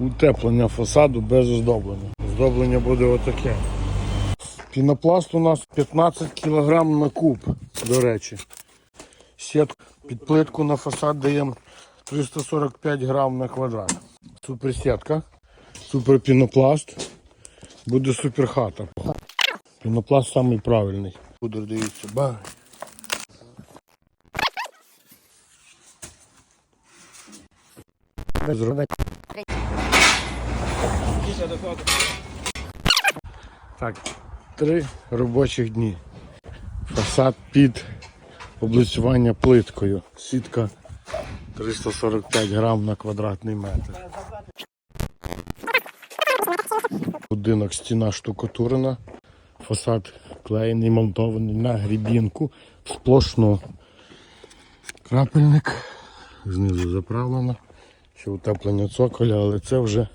утеплення фасаду без оздоблення. Оздоблення буде отаке. Пінопласт у нас 15 кг на куб, до речі. Сітку під плитку на фасад даємо 345 грам на квадрат. Супер сітка, супер пінопласт. Буде супер хата. Пінопласт самий правильний. Пудр дивіться, ба. Зробити. Так, три робочих дні. Фасад під облицювання плиткою. Сітка 345 грам на квадратний метр. Будинок стіна штукатурена. Фасад клеєний, монтований на грібінку сплошну. Крапельник. Знизу заправлено. Ще утеплення цоколя, але це вже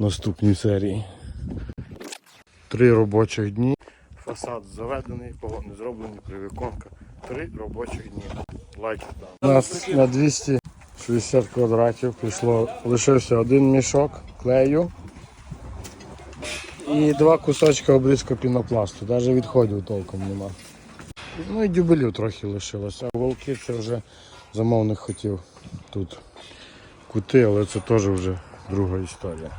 наступній серії. Три робочих дні. Фасад заведений, погони зроблені, привіконка. Три робочих дні. Лайки там. У нас на 260 квадратів пішло, лишився один мішок клею і два кусочки обрізка пінопласту. Навіть відходів толком нема. Ну і дюбелів трохи лишилося. А волки це вже замовник хотів тут кути, але це теж вже друга історія.